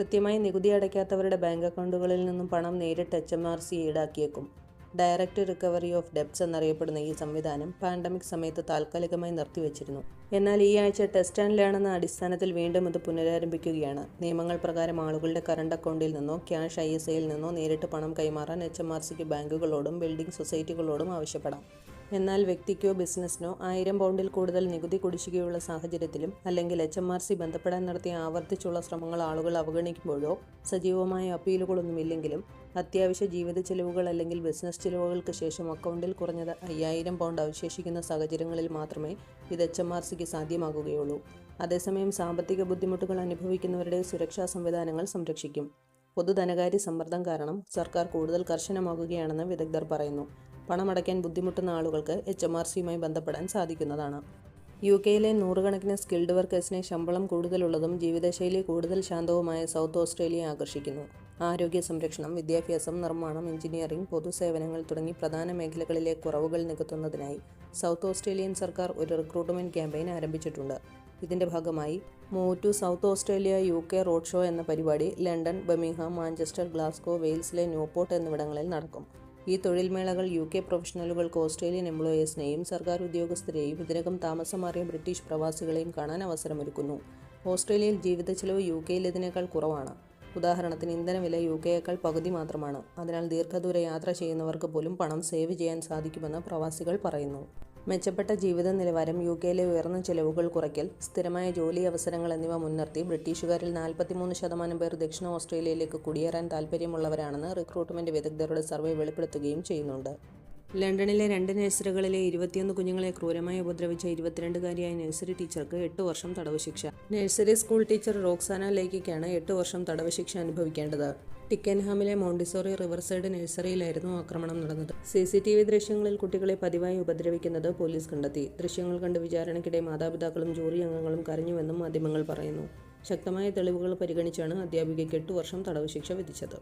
കൃത്യമായി നികുതി അടയ്ക്കാത്തവരുടെ ബാങ്ക് അക്കൗണ്ടുകളിൽ നിന്നും പണം നേരിട്ട് എച്ച് എം ആർ സി ഈടാക്കിയേക്കും. ഡയറക്റ്റ് റിക്കവറി ഓഫ് ഡെബ്റ്റ്സ് എന്നറിയപ്പെടുന്ന ഈ സംവിധാനം പാൻഡമിക് സമയത്ത് താൽക്കാലികമായി നിർത്തിവെച്ചിരുന്നു. എന്നാൽ ഈ ആഴ്ച ടെസ്റ്റ് ആൻഡ് എന്ന അടിസ്ഥാനത്തിൽ വീണ്ടും ഇത് പുനരാരംഭിക്കുകയാണ്. നിയമങ്ങൾ പ്രകാരം ആളുകളുടെ കറണ്ട് അക്കൗണ്ടിൽ നിന്നോ ക്യാഷ് ഐ എസ് ഐയിൽ നിന്നോ നേരിട്ട് പണം കൈമാറാൻ എച്ച് എം ആർ സിക്ക് ബാങ്കുകളോടും ബിൽഡിംഗ് സൊസൈറ്റികളോടും ആവശ്യപ്പെടാം. എന്നാൽ വ്യക്തിക്കോ ബിസിനസ്സിനോ ആയിരം പൗണ്ടിൽ കൂടുതൽ നികുതി കുടിശ്ശികയുള്ള സാഹചര്യത്തിലും അല്ലെങ്കിൽ എച്ച് എം ആർ സി ബന്ധപ്പെടാൻ നടത്തിയ ആവർത്തിച്ചുള്ള ശ്രമങ്ങൾ ആളുകൾ അവഗണിക്കുമ്പോഴോ സജീവമായ അപ്പീലുകളൊന്നുമില്ലെങ്കിലും അത്യാവശ്യ ജീവിത ചെലവുകൾ അല്ലെങ്കിൽ ബിസിനസ് ചെലവുകൾക്ക് ശേഷം അക്കൗണ്ടിൽ കുറഞ്ഞത് അയ്യായിരം പൗണ്ട് അവശേഷിക്കുന്ന സാഹചര്യങ്ങളിൽ മാത്രമേ ഇത് എച്ച് എം ആർ സിക്ക് സാധ്യമാകുകയുള്ളൂ. അതേസമയം സാമ്പത്തിക ബുദ്ധിമുട്ടുകൾ അനുഭവിക്കുന്നവരുടെ സുരക്ഷാ സംവിധാനങ്ങൾ സംരക്ഷിക്കും. പൊതുധനകാര്യ സമ്മർദ്ദം കാരണം സർക്കാർ കൂടുതൽ കർശനമാകുകയാണെന്ന് വിദഗ്ധർ പറയുന്നു. പണമടയ്ക്കാൻ ബുദ്ധിമുട്ടുന്ന ആളുകൾക്ക് എച്ച് എം ആർ സിയുമായി ബന്ധപ്പെടാൻ സാധിക്കുന്നതാണ്. യു കെയിലെ നൂറുകണക്കിന് സ്കിൽഡ് വർക്കേഴ്സിനെ ശമ്പളം കൂടുതലുള്ളതും ജീവിതശൈലി കൂടുതൽ ശാന്തവുമായ സൗത്ത് ഓസ്ട്രേലിയ ആകർഷിക്കുന്നു. ആരോഗ്യ സംരക്ഷണം വിദ്യാഭ്യാസം നിർമ്മാണം എഞ്ചിനീയറിംഗ് പൊതുസേവനങ്ങൾ തുടങ്ങി പ്രധാന മേഖലകളിലെ കുറവുകൾ നികത്തുന്നതിനായി സൗത്ത് ഓസ്ട്രേലിയൻ സർക്കാർ ഒരു റിക്രൂട്ട്മെന്റ് ക്യാമ്പയിൻ ആരംഭിച്ചിട്ടുണ്ട്. ഇതിന്റെ ഭാഗമായി move to south Australia U K road show എന്ന പരിപാടി ലണ്ടൻ ബമിംഗ്ഹാം മാഞ്ചസ്റ്റർ ഗ്ലാസ്കോ വെയിൽസിലെ ന്യൂപോർട്ട് എന്നിവിടങ്ങളിൽ നടക്കും. ഈ തൊഴിൽമേളകൾ യു കെ പ്രൊഫഷണലുകൾക്ക് ഓസ്ട്രേലിയൻ എംപ്ലോയേഴ്സിനെയും സർക്കാർ ഉദ്യോഗസ്ഥരെയും ഇതിനകം താമസം മാറിയ ബ്രിട്ടീഷ് പ്രവാസികളെയും കാണാൻ അവസരമൊരുക്കുന്നു. ഓസ്ട്രേലിയയിൽ ജീവിത ചെലവ് യു കെയിലേതിനേക്കാൾ കുറവാണ്. ഉദാഹരണത്തിന് ഇന്ധനവില യു കെയേക്കാൾ പകുതി മാത്രമാണ്. അതിനാൽ ദീർഘദൂര യാത്ര ചെയ്യുന്നവർക്ക് പോലും പണം സേവ് ചെയ്യാൻ സാധിക്കുമെന്ന് പ്രവാസികൾ പറയുന്നു. മെച്ചപ്പെട്ട ജീവിത നിലവാരം യു കെയിലെ ഉയർന്ന ചെലവുകൾ കുറയ്ക്കൽ സ്ഥിരമായ ജോലി അവസരങ്ങൾ എന്നിവ മുൻനിർത്തി ബ്രിട്ടീഷുകാരിൽ നാൽപ്പത്തിമൂന്ന് ശതമാനം പേർ ദക്ഷിണ ഓസ്ട്രേലിയയിലേക്ക് കുടിയേറാൻ താൽപ്പര്യമുള്ളവരാണെന്ന് റിക്രൂട്ട്മെന്റ് വിദഗ്ധരുടെ സർവേ വെളിപ്പെടുത്തുകയും ചെയ്യുന്നുണ്ട്. ലണ്ടനിലെ രണ്ട് നഴ്സറികളിലെ ഇരുപത്തിയൊന്ന് കുഞ്ഞുങ്ങളെ ക്രൂരമായി ഉപദ്രവിച്ച ഇരുപത്തിരണ്ടുകാരിയായ നഴ്സറി ടീച്ചർക്ക് എട്ട് വർഷം തടവ് ശിക്ഷ. നഴ്സറി സ്കൂൾ ടീച്ചർ റോക്സാന ലേക്കിക്കാണ് എട്ട് വർഷം തടവ് ശിക്ഷ അനുഭവിക്കേണ്ടത്. ടിക്കൻഹാമിലെ മോണ്ടിസോറി റിവർസൈഡ് നഴ്സറിയിലായിരുന്നു ആക്രമണം നടന്നത്. സി സി ടി വി ദൃശ്യങ്ങളിൽ കുട്ടികളെ പതിവായി ഉപദ്രവിക്കുന്നത് പോലീസ് കണ്ടെത്തി. ദൃശ്യങ്ങൾ കണ്ട് വിചാരണയ്ക്കിടെ മാതാപിതാക്കളും ജൂറി അംഗങ്ങളും കരഞ്ഞുവെന്നും മാധ്യമങ്ങൾ പറയുന്നു. ശക്തമായ തെളിവുകൾ പരിഗണിച്ചാണ് അധ്യാപികയ്ക്ക് എട്ട് വർഷം തടവ് ശിക്ഷ വിധിച്ചത്.